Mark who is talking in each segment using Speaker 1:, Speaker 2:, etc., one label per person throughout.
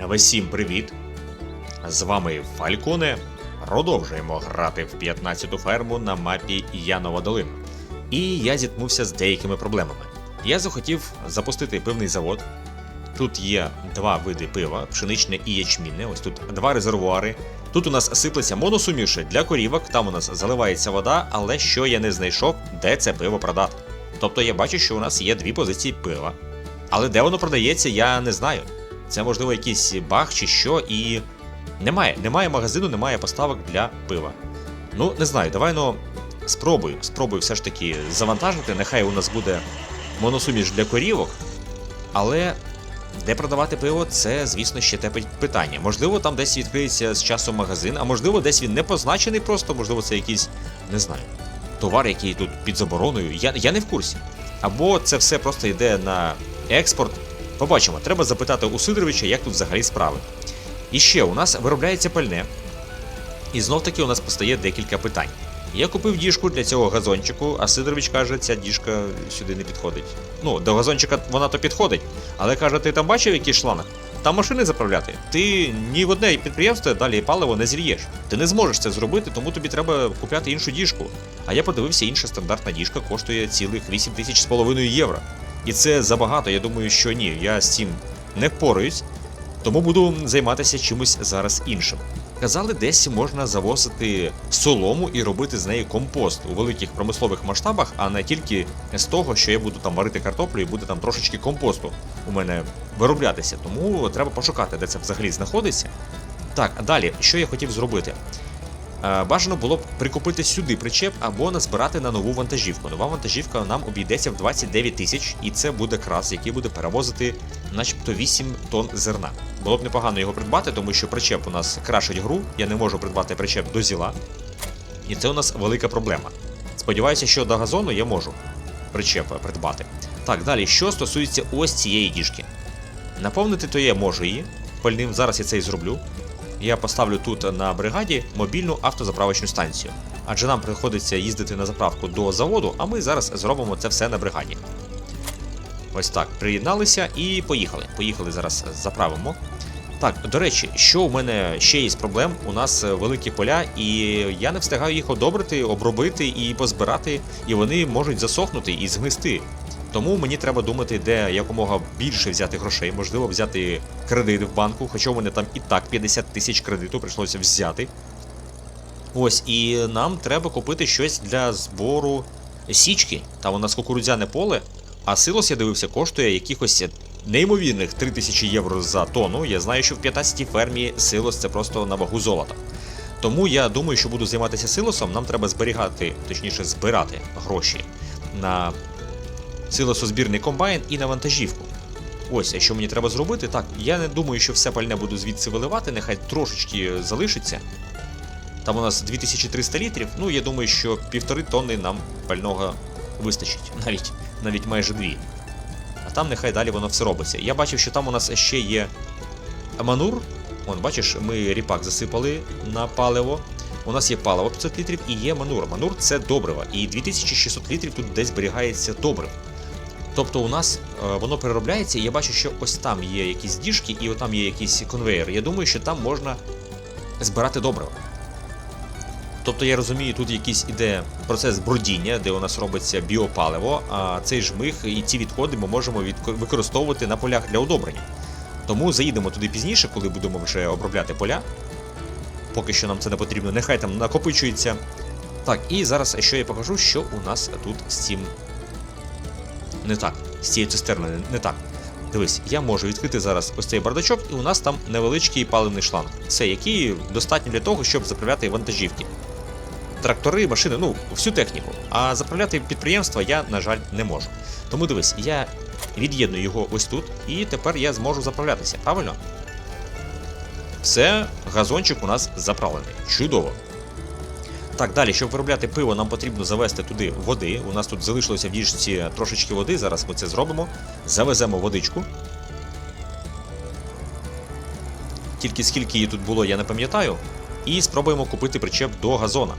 Speaker 1: Всім привіт! З вами Фальконе. Продовжуємо грати в 15-ту ферму на мапі Янова Долина. І я зіткнувся з деякими проблемами. Я захотів запустити пивний завод. Тут є два види пива, пшеничне і ячмінне. Ось тут два резервуари. Тут у нас сиплеться моносуміші для корівок, там у нас заливається вода, але що я не знайшов, де це пиво продати. Тобто я бачу, що у нас є дві позиції пива. Але де воно продається, я не знаю. Це можливо якийсь баг чи що, і немає. Немає магазину, немає поставок для пива. Ну, не знаю, давай ну спробую. Спробую все ж таки завантажити. Нехай у нас буде моносуміш для корівок. Але де продавати пиво, це, звісно, ще те питання. Можливо, там десь відкриється з часом магазин, а можливо, десь він не позначений просто, можливо, це якийсь, не знаю, товар, який тут під забороною. Я, я не в курсі. Або це все просто йде на експорт. Побачимо, треба запитати у Сидоровича, як тут взагалі справи. І ще у нас виробляється пальне. І знов таки у нас постає декілька питань. Я купив діжку для цього газончику, а Сидорович каже, ця діжка сюди не підходить. Ну, до газончика вона то підходить, але каже, ти там бачив який шланг? Там машини заправляти. Ти ні в одне підприємство далі паливо не зільєш. Ти не зможеш це зробити, тому тобі треба купляти іншу діжку. А я подивився, інша стандартна діжка коштує цілих 8 тисяч з половиною євро. І це забагато, я думаю, що ні, я з цим не впораюсь, тому буду займатися чимось зараз іншим. Казали, десь можна завозити солому і робити з неї компост у великих промислових масштабах, а не тільки з того, що я буду там варити картоплю і буде там трошечки компосту у мене вироблятися. Тому треба пошукати, де це взагалі знаходиться. Так, далі, що я хотів зробити? Е, Бажано було б прикупити сюди причеп або назбирати на нову вантажівку. Нова вантажівка нам обійдеться в 29 тисяч, і це буде крас, який буде перевозити начебто 8 тонн зерна. Було б непогано його придбати, тому що причеп у нас крашить гру. Я не можу придбати причеп до зіла. І це у нас велика проблема. Сподіваюся, що до газону я можу причеп придбати. Так, далі, що стосується ось цієї діжки. Наповнити то я можу її. Пальним зараз я це і зроблю я поставлю тут на бригаді мобільну автозаправочну станцію. Адже нам приходиться їздити на заправку до заводу, а ми зараз зробимо це все на бригаді. Ось так, приєдналися і поїхали. Поїхали зараз заправимо. Так, до речі, що у мене ще є проблем? У нас великі поля, і я не встигаю їх одобрити, обробити і позбирати, і вони можуть засохнути і згнисти. Тому мені треба думати, де якомога більше взяти грошей, можливо, взяти кредит в банку, хоча у мене там і так 50 тисяч кредиту прийшлося взяти. Ось, і нам треба купити щось для збору січки. Там у нас кукурудзяне поле, а силос, я дивився, коштує якихось неймовірних 3000 євро за тонну. Я знаю, що в 15-й фермі силос це просто на вагу золота. Тому я думаю, що буду займатися силосом, нам треба зберігати, точніше, збирати гроші на силосозбірний комбайн і на вантажівку. Ось, а що мені треба зробити? Так, я не думаю, що все пальне буду звідси виливати, нехай трошечки залишиться. Там у нас 2300 літрів, ну я думаю, що півтори тонни нам пального вистачить, навіть навіть майже дві. А там нехай далі воно все робиться. Я бачив, що там у нас ще є манур. Вон, бачиш, ми ріпак засипали на паливо. У нас є паливо 500 літрів і є манур. Манур це добриво, і 2600 літрів тут десь зберігається добрив. Тобто у нас е, воно переробляється, і я бачу, що ось там є якісь діжки, і там є якийсь конвейер. Я думаю, що там можна збирати добриво. Тобто я розумію, тут якийсь іде процес бродіння, де у нас робиться біопаливо, а цей жмих і ці відходи ми можемо використовувати на полях для удобрення. Тому заїдемо туди пізніше, коли будемо вже обробляти поля. Поки що нам це не потрібно, нехай там накопичується. Так, і зараз що я покажу, що у нас тут з цим не так. З цією цистерною не так. Дивись, я можу відкрити зараз ось цей бардачок, і у нас там невеличкий паливний шланг. Це який достатньо для того, щоб заправляти вантажівки. Трактори, машини, ну, всю техніку. А заправляти підприємства я, на жаль, не можу. Тому дивись, я від'єдную його ось тут, і тепер я зможу заправлятися, правильно? Все, газончик у нас заправлений. Чудово. Так, далі, щоб виробляти пиво, нам потрібно завести туди води. У нас тут залишилося в діжці трошечки води. Зараз ми це зробимо. Завеземо водичку. Тільки скільки її тут було, я не пам'ятаю. І спробуємо купити причеп до газона.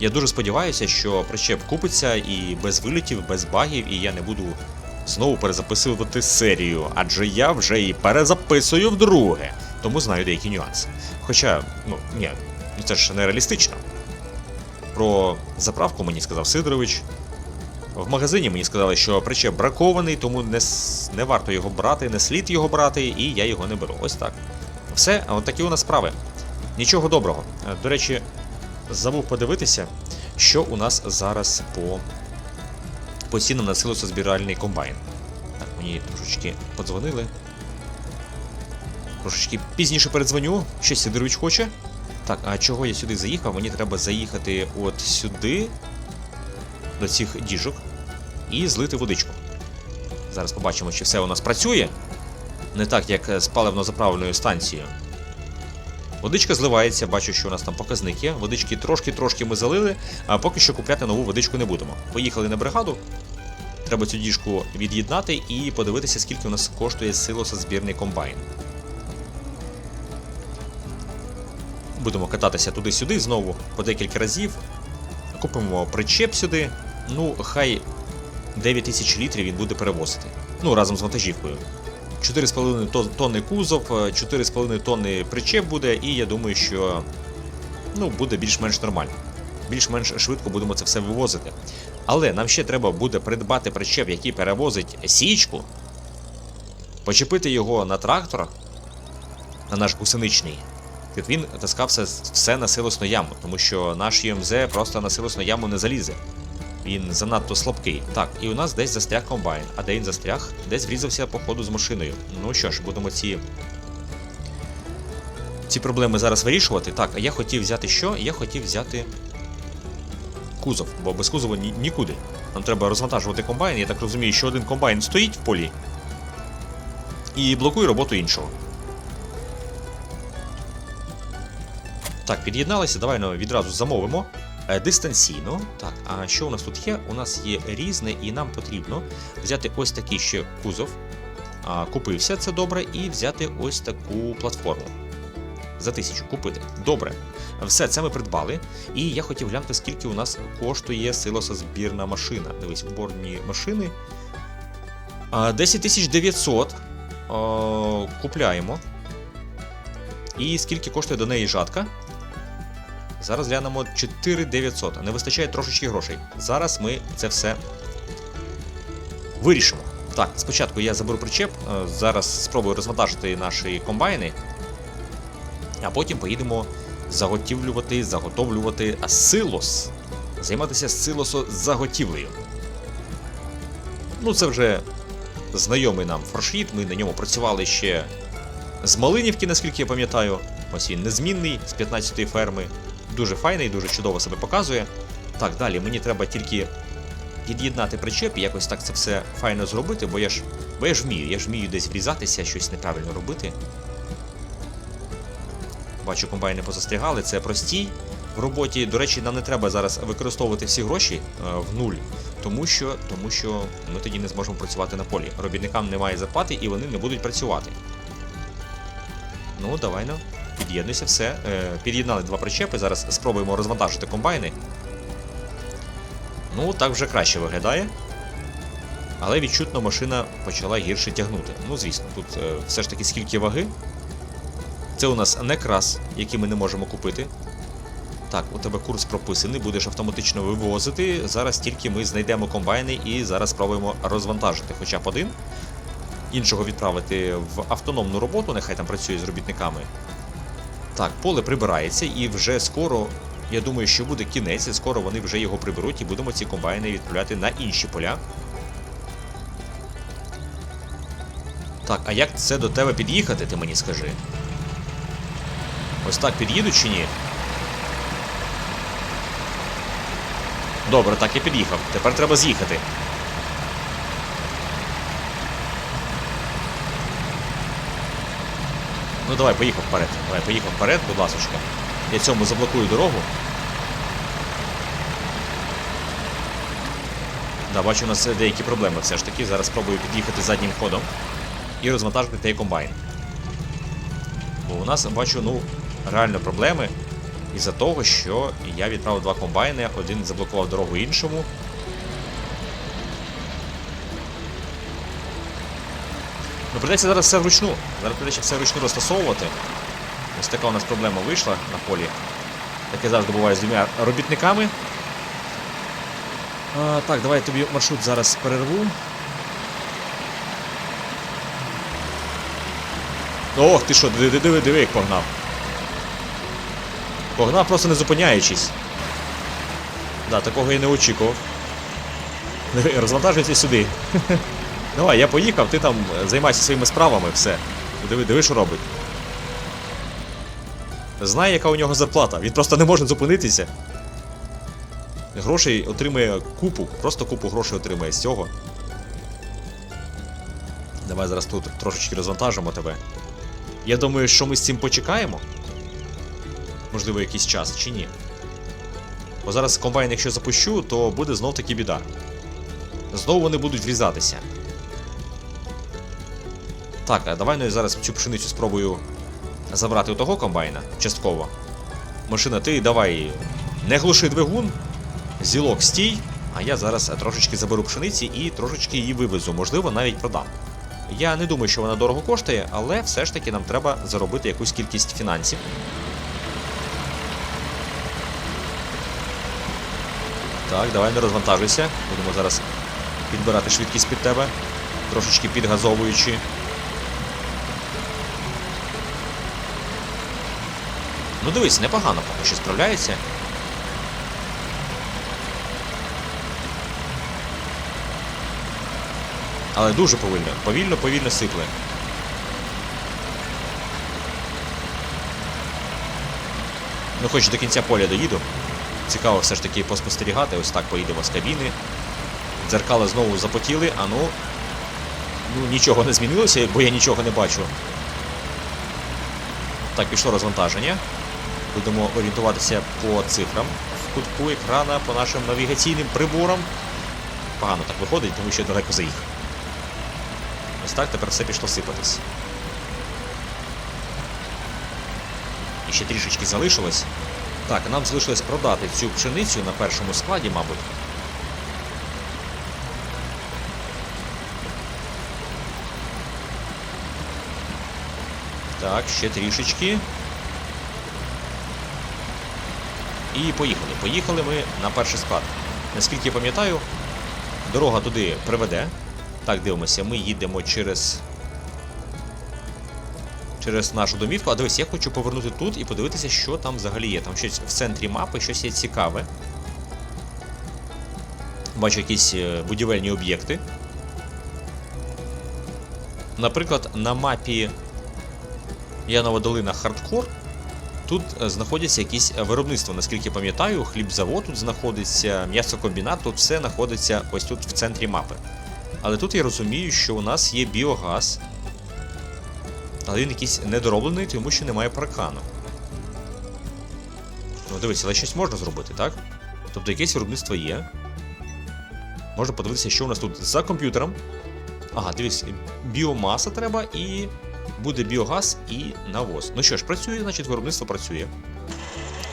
Speaker 1: Я дуже сподіваюся, що причеп купиться і без вилітів, без багів, і я не буду знову перезаписувати серію, адже я вже її перезаписую вдруге, тому знаю деякі нюанси. Хоча, ну ні, ну це ж не реалістично. Про заправку мені сказав Сидорович. В магазині мені сказали, що причеп бракований, тому не, не варто його брати, не слід його брати, і я його не беру. Ось так. Все, от такі у нас справи. Нічого доброго. Е, До речі, забув подивитися, що у нас зараз по, по цінам на силосозбиральний комбайн. Так, мені трошечки подзвонили. Трошечки пізніше передзвоню. Що Сидорович хоче? Так, а чого я сюди заїхав? Мені треба заїхати от сюди, до цих діжок, і злити водичку. Зараз побачимо, чи все у нас працює. Не так, як з паливно-заправленою станцією. Водичка зливається, бачу, що у нас там показник є. Водички трошки-трошки ми залили, а поки що купляти нову водичку не будемо. Поїхали на бригаду. Треба цю діжку від'єднати і подивитися, скільки у нас коштує силосозбірний комбайн. Будемо кататися туди-сюди знову по декілька разів. Купимо причеп сюди. Ну, хай 9 тисяч літрів він буде перевозити. Ну, разом з вантажівкою. 4,5 тон- тонни кузов, е, 4,5 тонни причеп буде, і я думаю, що ну, буде більш-менш нормально. Більш-менш швидко будемо це все вивозити. Але нам ще треба буде придбати причеп, який перевозить січку, почепити його на трактор, на наш гусеничний. Він таскав все, все на силосну яму, тому що наш ЮМЗ просто на силосну яму не залізе. Він занадто слабкий. Так, і у нас десь застряг комбайн. А де він застряг? Десь врізався по ходу з машиною. Ну що ж, будемо ці. Ці проблеми зараз вирішувати. Так, а я хотів взяти що? Я хотів взяти кузов, бо без кузова ні- нікуди. Нам треба розвантажувати комбайн. Я так розумію, що один комбайн стоїть в полі і блокує роботу іншого. Так, під'єдналися, давай ну, відразу замовимо. Е, Дистанційно. Так, а що у нас тут є? У нас є різне, і нам потрібно взяти ось такий ще кузов. А, купився, це добре, і взяти ось таку платформу. За тисячу купити. Добре. Все, це ми придбали. І я хотів глянути, скільки у нас коштує силосозбірна машина. Дивись, уборні машини. А, 10 900 купляємо. І скільки коштує до неї жатка? Зараз глянемо 4900. Не вистачає трошечки грошей. Зараз ми це все вирішимо. Так, спочатку я заберу причеп, е, зараз спробую розвантажити наші комбайни, а потім поїдемо заготівлювати, заготовлювати силос. Займатися силосозаготівлею. Ну, це вже знайомий нам форшіт, ми на ньому працювали ще з Малинівки, наскільки я пам'ятаю. Ось він незмінний з 15-ї ферми. Дуже файний, дуже чудово себе показує. Так, далі мені треба тільки під'єднати причеп і якось так це все файно зробити, бо я ж. Бо я ж вмію, я ж вмію десь врізатися, щось неправильно робити. Бачу, комбайни позастрягали, це простій в роботі. До речі, нам не треба зараз використовувати всі гроші е, в нуль, тому що, тому що ми тоді не зможемо працювати на полі. Робітникам немає зарплати і вони не будуть працювати. Ну, давай ну, під'єднуйся, все. Е, під'єднали два причепи, зараз спробуємо розвантажити комбайни. Ну, так вже краще виглядає. Але відчутно машина почала гірше тягнути. Ну, звісно, тут е, все ж таки скільки ваги. Це у нас не крас, який ми не можемо купити. Так, у тебе курс прописаний, будеш автоматично вивозити. Зараз тільки ми знайдемо комбайни і зараз спробуємо розвантажити хоча б один. Іншого відправити в автономну роботу, нехай там працює з робітниками. Так, поле прибирається і вже скоро, я думаю, що буде кінець, і скоро вони вже його приберуть і будемо ці комбайни відправляти на інші поля. Так, а як це до тебе під'їхати, ти мені скажи? Ось так під'їдуть чи ні? Добре, так я під'їхав. Тепер треба з'їхати. Ну давай, поїхав вперед. Давай, поїхав вперед, будь ласочка. Я цьому заблокую дорогу. Да, бачу, у нас деякі проблеми все ж таки. Зараз спробую під'їхати заднім ходом і розвантажити той комбайн. Бо у нас бачу, ну, реально проблеми із-за того, що я відправив два комбайни, один заблокував дорогу іншому. Ну, придеться зараз все вручну. Зараз придеться все вручну розтасовувати. Ось така у нас проблема вийшла на полі. Я завжди буває з двома робітниками. А, так, давай я тобі маршрут зараз перерву. Ох, ти що, диви, диви, диви, як погнав. Погнав просто не зупиняючись. Да, такого я не очікував. Диви, Розвантажуйся сюди. Давай, я поїхав, ти там е, займайся своїми справами, все. Диви, диви, що робить. Знає, яка у нього зарплата. Він просто не може зупинитися. Грошей отримує купу, просто купу грошей отримує з цього. Давай зараз тут трошечки розвантажимо тебе. Я думаю, що ми з цим почекаємо. Можливо, якийсь час чи ні. Бо зараз комбайн, якщо запущу, то буде знов таки біда. Знову вони будуть врізатися. Так, а давай ну я зараз цю пшеницю спробую забрати у того комбайна частково. Машина, ти давай не глуши двигун, зілок стій, а я зараз трошечки заберу пшениці і трошечки її вивезу, можливо, навіть продам. Я не думаю, що вона дорого коштує, але все ж таки нам треба заробити якусь кількість фінансів. Так, давай не розвантажуйся. Будемо зараз підбирати швидкість під тебе, трошечки підгазовуючи. Ну дивись, непогано поки що справляється. Але дуже повільно. Повільно, повільно сипле. Ну, хоч до кінця поля доїду. Цікаво все ж таки поспостерігати. Ось так поїдемо з кабіни. Дзеркала знову запотіли, а ну. Ну, нічого не змінилося, бо я нічого не бачу. Так, пішло розвантаження. Будемо орієнтуватися по цифрам в кутку екрана, по нашим навігаційним приборам. Погано так виходить, тому що далеко заїхав. Ось так тепер все пішло сипатись. І ще трішечки залишилось. Так, нам залишилось продати цю пшеницю на першому складі, мабуть. Так, ще трішечки. І поїхали. Поїхали ми на перший склад. Наскільки я пам'ятаю, дорога туди приведе. Так, дивимося, ми їдемо через. Через нашу домівку. А дивись, я хочу повернути тут і подивитися, що там взагалі є. Там щось в центрі мапи, щось є цікаве. Бачу якісь е, будівельні об'єкти. Наприклад, на мапі Янова долина Хардкор. Тут е, знаходяться якісь е, виробництва, наскільки пам'ятаю, хлібзавод тут знаходиться, м'ясокомбінат, тут все знаходиться ось тут в центрі мапи. Але тут я розумію, що у нас є біогаз. Але він якийсь недороблений, тому що немає паркану. Ну, дивись, але щось можна зробити, так? Тобто якесь виробництво є. Можна подивитися, що у нас тут за комп'ютером. Ага, дивись, біомаса треба і буде біогаз і навоз. Ну що ж, працює, значить, виробництво працює.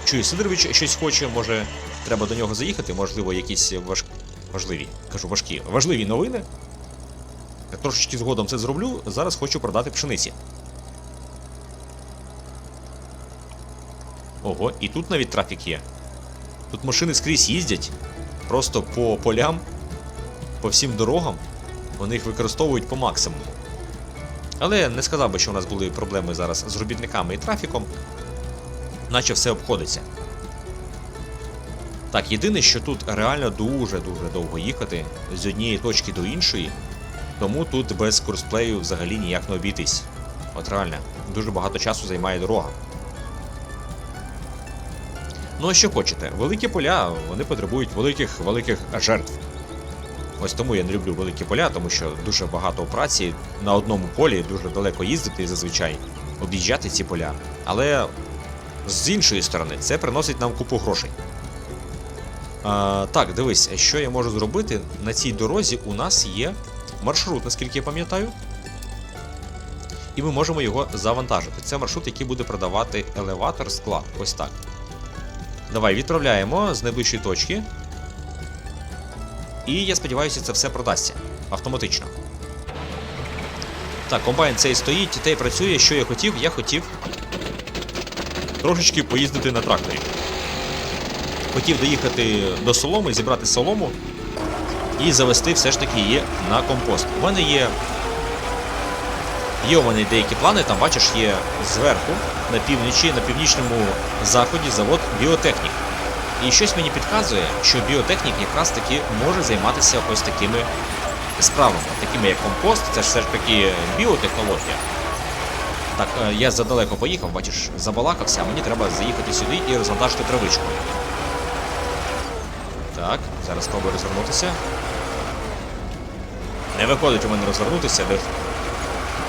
Speaker 1: Чую, Сидорович щось хоче, може, треба до нього заїхати, можливо, якісь важ... важливі, кажу, важкі, важливі новини. Я трошечки згодом це зроблю. Зараз хочу продати пшениці. Ого, і тут навіть трафік є. Тут машини скрізь їздять. Просто по полям, по всім дорогам. Вони їх використовують по максимуму. Але не сказав би, що у нас були проблеми зараз з робітниками і трафіком, наче все обходиться. Так, єдине, що тут реально дуже-дуже довго їхати з однієї точки до іншої, тому тут без курсплею взагалі ніяк не обійтись. От реально, дуже багато часу займає дорога. Ну а що хочете, великі поля вони потребують великих великих жертв. Ось тому я не люблю великі поля, тому що дуже багато праці на одному полі, дуже далеко їздити зазвичай, об'їжджати ці поля. Але з іншої сторони, це приносить нам купу грошей. А, Так, дивись, що я можу зробити. На цій дорозі у нас є маршрут, наскільки я пам'ятаю. І ми можемо його завантажити. Це маршрут, який буде продавати елеватор склад. Ось так. Давай відправляємо з найближчої точки. І я сподіваюся, це все продасться автоматично. Так, комбайн цей стоїть, той працює. Що я хотів? Я хотів трошечки поїздити на тракторі. Хотів доїхати до соломи, зібрати солому і завести все ж таки її на компост. У мене є. Є у мене деякі плани, там бачиш, є зверху, на півночі, на північному заході завод біотехнік. І щось мені підказує, що біотехнік якраз таки може займатися ось такими справами, такими як компост, це ж все ж таки біотехнологія. Так, е, я задалеко поїхав, бачиш, забалакався, а мені треба заїхати сюди і розвантажити травичку. Так, зараз спробую розвернутися. Не виходить у мене розвернутися. де-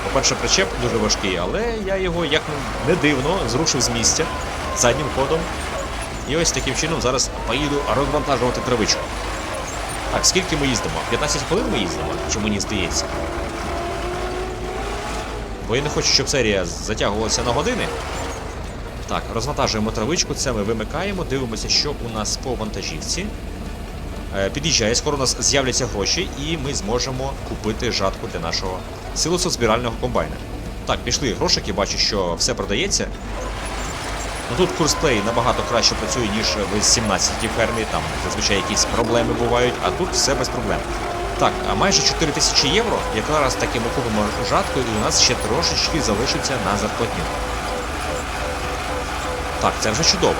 Speaker 1: По-перше, причеп дуже важкий, але я його, як не дивно, зрушив з місця заднім ходом. І ось таким чином зараз поїду розвантажувати травичку. Так, скільки ми їздимо? 15 хвилин ми їздимо? Чи мені здається? Бо я не хочу, щоб серія затягувалася на години. Так, розвантажуємо травичку, це ми вимикаємо, дивимося, що у нас по вантажівці. Е, Під'їжджає, скоро у нас з'являться гроші, і ми зможемо купити жатку для нашого силосозбирального комбайна. Так, пішли грошики, бачу, що все продається. Ну тут курсплей набагато краще працює, ніж в 17 фермі, там зазвичай якісь проблеми бувають, а тут все без проблем. Так, а майже 4 тисячі євро, якраз таки ми купимо жатку, і у нас ще трошечки залишиться на зарплатню. Так, це вже чудово.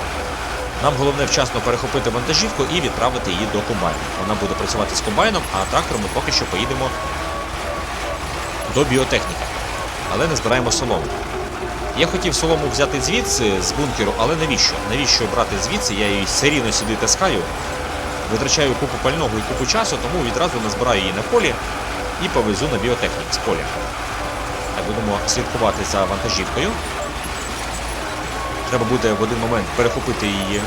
Speaker 1: Нам головне вчасно перехопити вантажівку і відправити її до комбайну. Вона буде працювати з комбайном, а трактором ми поки що поїдемо до біотехніки. Але не збираємо солому. Я хотів солому взяти звідси з бункеру, але навіщо? Навіщо брати звідси? Я її все сюди таскаю, витрачаю купу пального і купу часу, тому відразу назбираю її на полі і повезу на біотехнік з поля. Так, будемо слідкувати за вантажівкою. Треба буде в один момент перехопити її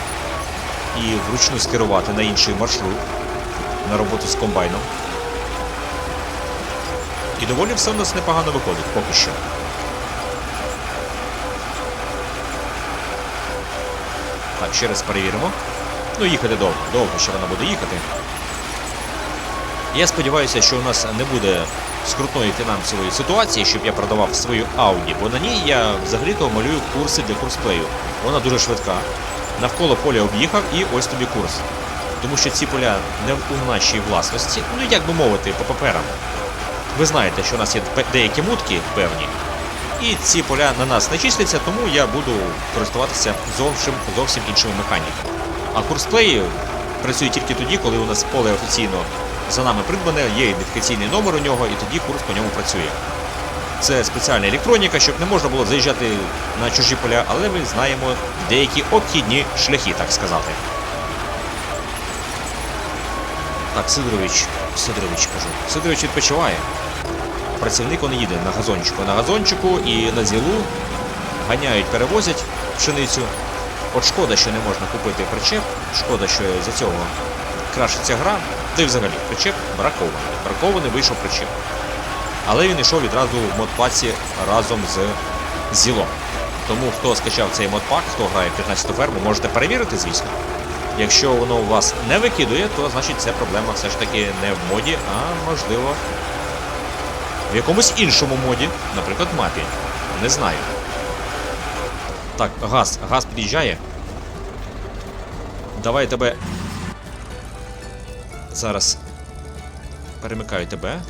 Speaker 1: і вручну скерувати на інший маршрут на роботу з комбайном. І доволі все в нас непогано виходить поки що. Так, ще раз перевіримо. Ну, їхати довго, довго ще вона буде їхати. Я сподіваюся, що у нас не буде скрутної фінансової ситуації, щоб я продавав свою Audi, бо на ній я взагалі-то малюю курси для курсплею. Вона дуже швидка. Навколо поля об'їхав і ось тобі курс. Тому що ці поля не у нашій власності, ну як би мовити, по паперам. Ви знаєте, що у нас є деякі мутки певні, і ці поля на нас не числяться, тому я буду користуватися зовсім, зовсім іншими механіками. А курсплеї працює тільки тоді, коли у нас поле офіційно за нами придбане, є ідентифікаційний номер у нього, і тоді курс по ньому працює. Це спеціальна електроніка, щоб не можна було заїжджати на чужі поля, але ми знаємо деякі обхідні шляхи, так сказати. Так, Сидорович, Сидорович кажу. Сидорович відпочиває. Працівник он їде на газончику. На газончику і на зілу ганяють, перевозять пшеницю. От шкода, що не можна купити причеп, шкода, що за цього крашиться гра, й взагалі причеп бракований. Бракований вийшов причеп. Але він йшов відразу в модпаці разом з зілом. Тому хто скачав цей модпак, хто грає в 15 ферму, можете перевірити, звісно. Якщо воно у вас не викидує, то значить це проблема все ж таки не в моді, а можливо в якомусь іншому моді, наприклад, мапі. Не знаю. Так, газ, газ під'їжджає. Давай тебе. Зараз перемикаю тебе.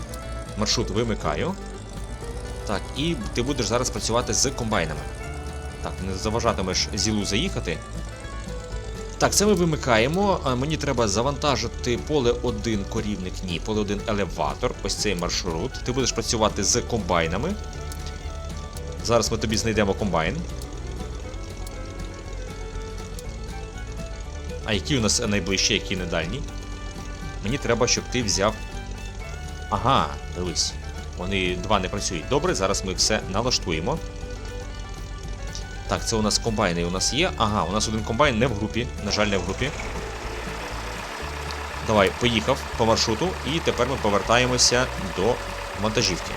Speaker 1: Маршрут вимикаю. Так, і ти будеш зараз працювати з комбайнами. Так, не заважатимеш зілу заїхати. Так, це ми вимикаємо. Мені треба завантажити поле 1 корівник, ні, поле 1 елеватор. Ось цей маршрут. Ти будеш працювати з комбайнами. Зараз ми тобі знайдемо комбайн. А який у нас найближчий, який не дальній? Мені треба, щоб ти взяв. Ага, дивись. Вони два не працюють. Добре, зараз ми все налаштуємо. Так, це у нас комбайни у нас є. Ага, у нас один комбайн не в групі. На жаль, не в групі. Давай, поїхав по маршруту, і тепер ми повертаємося до вантажівки.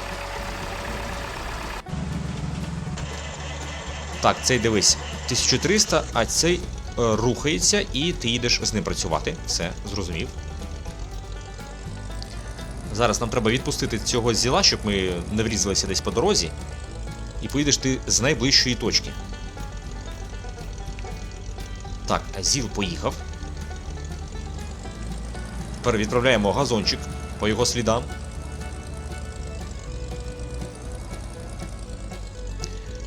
Speaker 1: Так, цей дивись, 1300, а цей е, рухається, і ти їдеш з ним працювати. Все, зрозумів. Зараз нам треба відпустити цього зіла, щоб ми не врізалися десь по дорозі. І поїдеш ти з найближчої точки. Так, а зіл поїхав. Тепер відправляємо газончик по його слідам.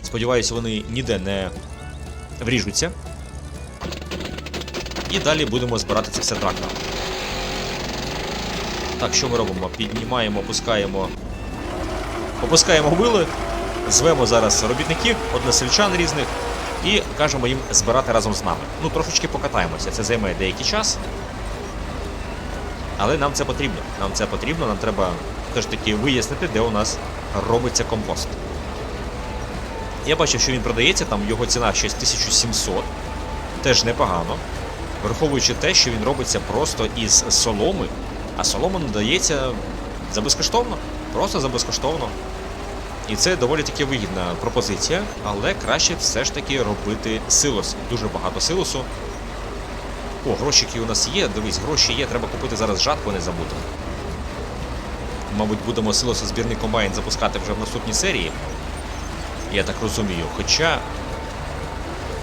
Speaker 1: Сподіваюся, вони ніде не вріжуться. І далі будемо збирати це все трактором. Так, що ми робимо? Піднімаємо, опускаємо. Опускаємо вили, звемо зараз робітників, односельчан різних, і кажемо їм збирати разом з нами. Ну, трошечки покатаємося, це займе деякий час. Але нам це потрібно. Нам це потрібно, нам треба все ж таки вияснити, де у нас робиться компост. Я бачив, що він продається, там його ціна щось 1700. Теж непогано. Враховуючи те, що він робиться просто із соломи, а солома надається за безкоштовно. Просто за безкоштовно. І це доволі таки вигідна пропозиція, але краще все ж таки робити силос. Дуже багато силосу. О, грошики у нас є. Дивись, гроші є, треба купити зараз жатку, не забути. Мабуть, будемо силосозбірний комбайн запускати вже в наступній серії. Я так розумію. Хоча.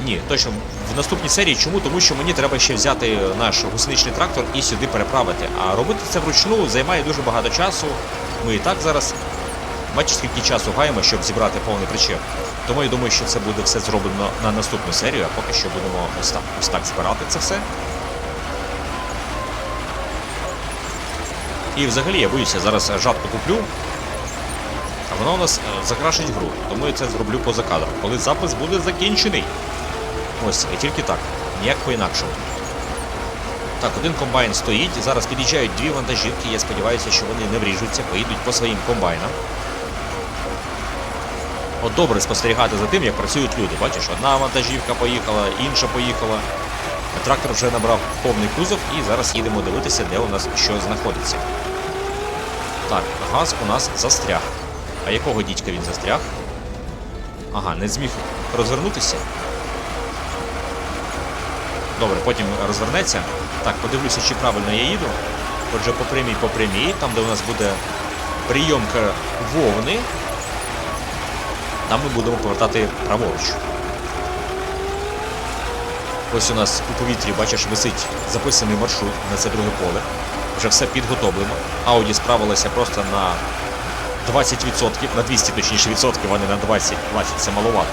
Speaker 1: Ні, точно в наступній серії. Чому? Тому що мені треба ще взяти наш гусеничний трактор і сюди переправити. А робити це вручну займає дуже багато часу. Ми і так зараз. Бачиш, скільки часу гаємо, щоб зібрати повний причеп. Тому я думаю, що це буде все зроблено на наступну серію, а поки що будемо ось так, ось так збирати це все. І взагалі я боюся, зараз жатку куплю, а вона у нас е, закрашить гру, тому я це зроблю поза кадром, коли запис буде закінчений. Ось, і тільки так, ніяк по-інакшому. Так, один комбайн стоїть, зараз під'їжджають дві вантажівки, я сподіваюся, що вони не вріжуться, поїдуть по своїм комбайнам. От добре спостерігати за тим, як працюють люди. Бачиш, одна вантажівка поїхала, інша поїхала. Трактор вже набрав повний кузов і зараз їдемо дивитися, де у нас що знаходиться. Так, газ у нас застряг. А якого дідька він застряг? Ага, не зміг розвернутися. Добре, потім розвернеться. Так, подивлюся, чи правильно я їду. Отже, по прямій, по прямій, там, де у нас буде прийомка вовни. Там ми будемо повертати праворуч. Ось у нас у повітрі, бачиш, висить записаний маршрут на це друге поле. Вже все підготовлено. Ауді справилася просто на 20%, на 200 точніше відсотків, а не на 20, 20 це маловато.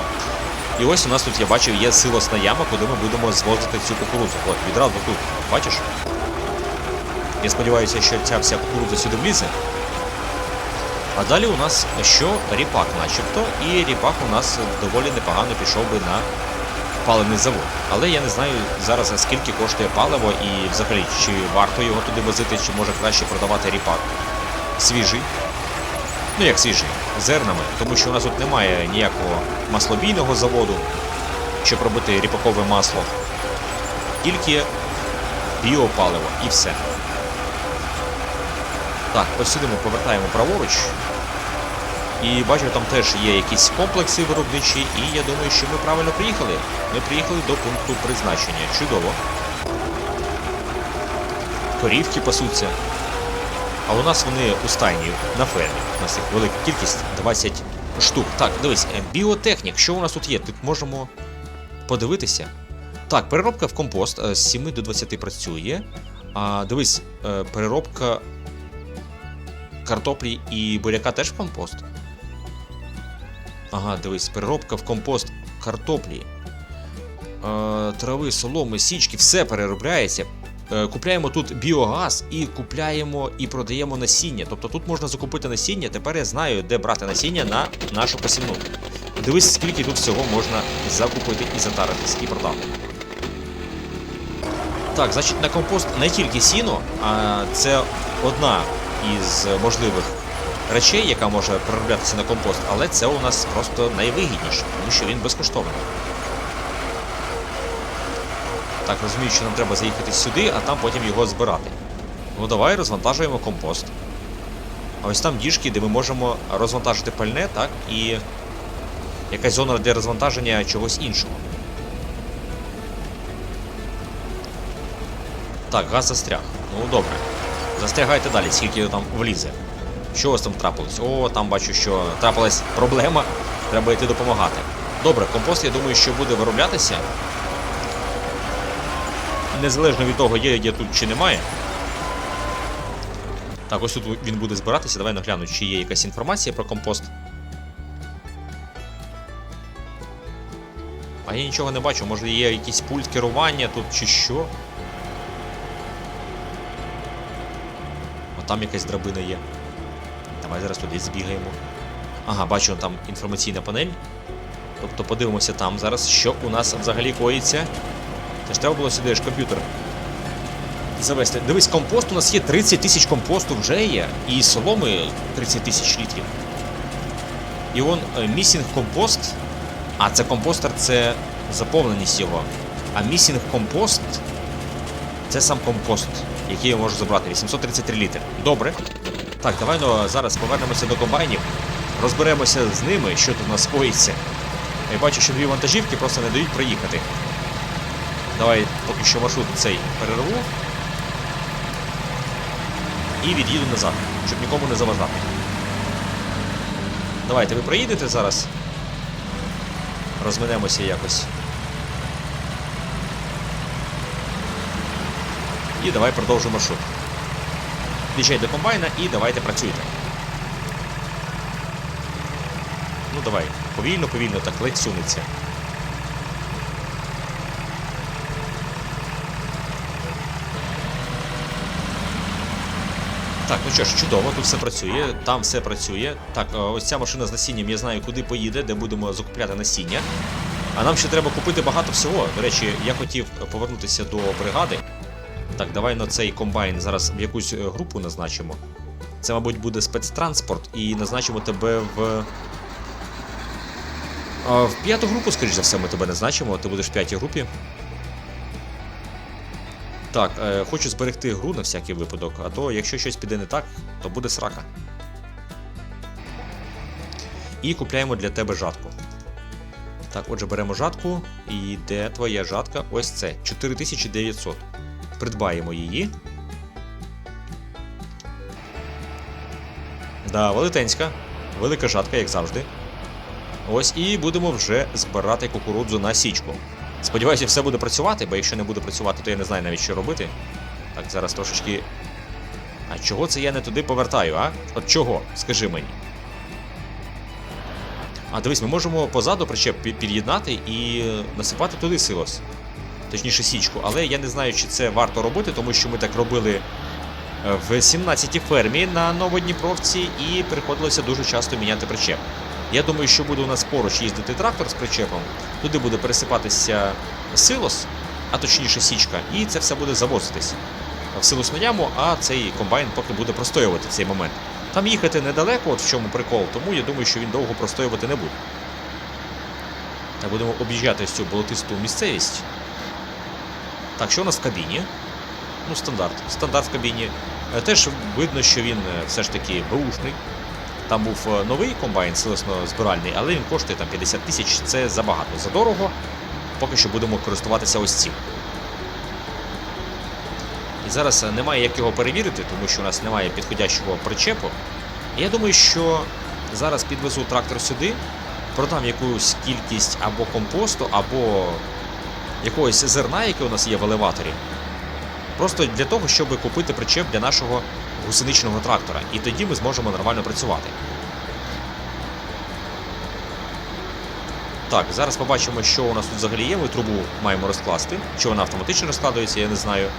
Speaker 1: І ось у нас тут, я бачив, є силосна яма, куди ми будемо звозити цю кукурудзу. От, відразу тут, бачиш? Я сподіваюся, що ця вся кукурудза сюди влізе. А далі у нас що? Ріпак начебто, і ріпак у нас доволі непогано пішов би на паливний завод. Але я не знаю зараз скільки коштує паливо і взагалі чи варто його туди возити, чи може краще продавати ріпак. Свіжий. Ну як свіжий, зернами, тому що у нас тут немає ніякого маслобійного заводу, щоб робити ріпакове масло. Тільки біопаливо і все. Так, ми повертаємо праворуч. І бачу, там теж є якісь комплекси виробничі, і я думаю, що ми правильно приїхали. Ми приїхали до пункту призначення. Чудово. Корівки пасуться. А у нас вони у стайні на фермі. У нас їх велика кількість 20 штук. Так, дивись, е, біотехнік, що у нас тут є? Тут можемо подивитися. Так, переробка в компост е, з 7 до 20 працює. А дивись, е, переробка картоплі і буряка теж в компост. Ага, дивись, переробка в компост картоплі, е, трави, соломи, січки, все переробляється. Е, купляємо тут біогаз і купляємо і продаємо насіння. Тобто тут можна закупити насіння. Тепер я знаю, де брати насіння на нашу посівну. Дивись, скільки тут всього можна закупити і затаритись, і продати. Так, значить, на компост не тільки сіно, а це одна із можливих речей, яка може перероблятися на компост, але це у нас просто найвигідніше, тому що він безкоштовний. Так, розумію, що нам треба заїхати сюди, а там потім його збирати. Ну давай розвантажуємо компост. А ось там діжки, де ми можемо розвантажити пальне, так, і якась зона для розвантаження чогось іншого. Так, газ застряг. Ну добре. Застрягайте далі, скільки там влізе. Що у вас там трапилось? О, там бачу, що трапилась проблема. Треба йти допомагати. Добре, компост, я думаю, що буде вироблятися. Незалежно від того, є я тут чи немає. Так, ось тут він буде збиратися. Давай нагляну, чи є якась інформація про компост. А я нічого не бачу, може є якийсь пульт керування тут чи що. Там якась драбина є. Давай зараз туди збігаємо. Ага, бачу там інформаційна панель. Тобто подивимося там зараз, що у нас взагалі коїться. Це ж треба було сюди ж комп'ютер завести. Дивись, компост у нас є 30 тисяч компосту вже є, і соломи 30 тисяч літрів. І он е, місінг компост. А це компостер це заповненість його. А місінг компост це сам компост, який я можу забрати. 833 літри. Добре. Так, давай ну, зараз повернемося до комбайнів, розберемося з ними, що тут у нас коїться. Я бачу, що дві вантажівки просто не дають проїхати. Давай поки що маршрут цей перерву. І від'їду назад, щоб нікому не заважати. Давайте ви проїдете зараз. Розминемося якось. І давай продовжимо маршрут. Під'їжджай до комбайна і давайте працюйте. Ну давай, повільно, повільно, так ледь сунеться. Так, ну що ж, чудово, тут все працює, там все працює. Так, е, ось ця машина з насінням, я знаю, куди поїде, де будемо закупляти насіння. А нам ще треба купити багато всього. До речі, я хотів повернутися до бригади. Так, давай на цей комбайн зараз в якусь е, групу назначимо. Це, мабуть, буде спецтранспорт, і назначимо тебе в. В п'яту групу, скоріш за все, ми тебе назначимо, ти будеш в п'ятій групі. Так, е, хочу зберегти гру на всякий випадок, а то якщо щось піде не так, то буде срака. І купляємо для тебе жатку. Так, отже, беремо жатку. І де твоя жатка? Ось це. 4900. Придбаємо її. Да, велетенська. Велика жатка, як завжди. Ось і будемо вже збирати кукурудзу на січку. Сподіваюся, все буде працювати, бо якщо не буде працювати, то я не знаю навіть що робити. Так, зараз трошечки. А чого це я не туди повертаю, а? От чого? Скажи мені. А дивись, ми можемо позаду причеп під'єднати і насипати туди силос. Точніше, січку. Але я не знаю, чи це варто робити, тому що ми так робили е, в 17-й фермі на Новодніпровці і приходилося дуже часто міняти причеп. Я думаю, що буде у нас поруч їздити трактор з причепом, туди буде пересипатися силос, а точніше січка, і це все буде завозитись в силосну яму, а цей комбайн поки буде простоювати цей момент. Там їхати недалеко, от в чому прикол, тому я думаю, що він довго простоювати не буде. Будемо об'їжджати цю болотисту місцевість. Так, що у нас в кабіні? Ну, стандарт. Стандарт в кабіні. Е, Теж видно, що він е, все ж таки беушний. Там був е, новий комбайн силосно-збиральний, але він коштує там 50 тисяч, це забагато, задорого. Поки що будемо користуватися ось цим. І зараз немає як його перевірити, тому що у нас немає підходящого причепу. Я думаю, що зараз підвезу трактор сюди, продам якусь кількість або компосту, або якогось зерна, яке у нас є в елеваторі. Просто для того, щоб купити причеп для нашого гусеничного трактора. І тоді ми зможемо нормально працювати. Так, зараз побачимо, що у нас тут взагалі є. Ми трубу маємо розкласти. Чи вона автоматично розкладується, я не знаю.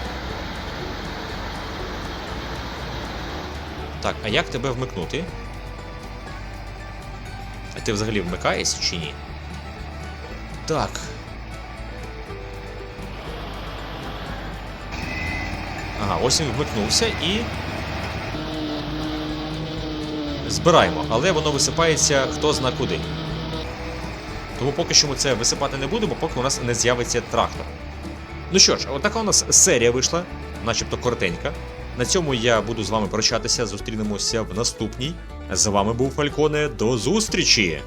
Speaker 1: Так, а як тебе вмикнути? А ти взагалі вмикаєшся чи ні? Так. Ага, ось він вмикнувся і. Збираємо, але воно висипається хто зна куди. Тому поки що ми це висипати не будемо, поки у нас не з'явиться трактор. Ну що ж, отака у нас серія вийшла, начебто коротенька. На цьому я буду з вами прощатися. Зустрінемося в наступній. З вами був Фальконе. До зустрічі!